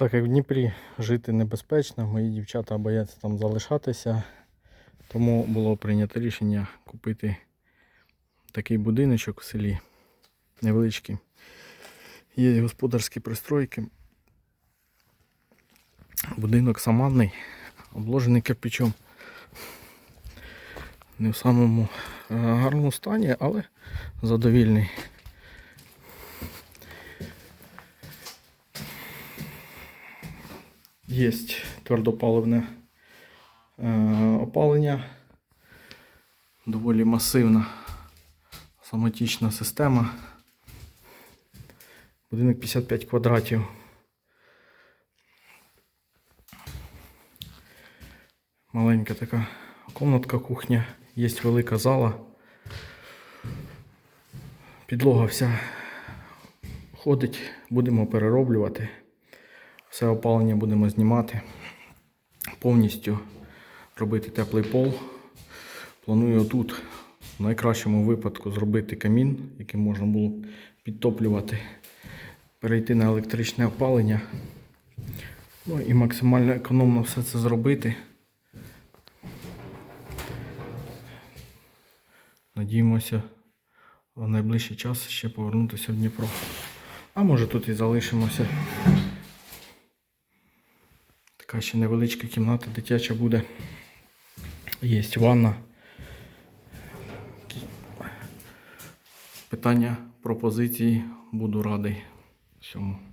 Так як в Дніпрі жити небезпечно, мої дівчата бояться там залишатися, тому було прийнято рішення купити такий будиночок в селі невеличкий. Є господарські пристройки. Будинок саманний, обложений кирпичом. Не в самому е, гарному стані, але задовільний. Є твердопаливне е, опалення, доволі масивна самотічна система. Будинок 55 квадратів. Маленька така комнатка кухня, є велика зала. Підлога вся ходить, будемо перероблювати. Все опалення будемо знімати. Повністю робити теплий пол. Планую тут в найкращому випадку зробити камін, яким можна було підтоплювати, перейти на електричне опалення. Ну і максимально економно все це зробити. Надіємося в найближчий час ще повернутися в Дніпро. А може тут і залишимося. Така ще невеличка кімната дитяча буде. Є ванна. Питання, пропозиції буду радий всьому.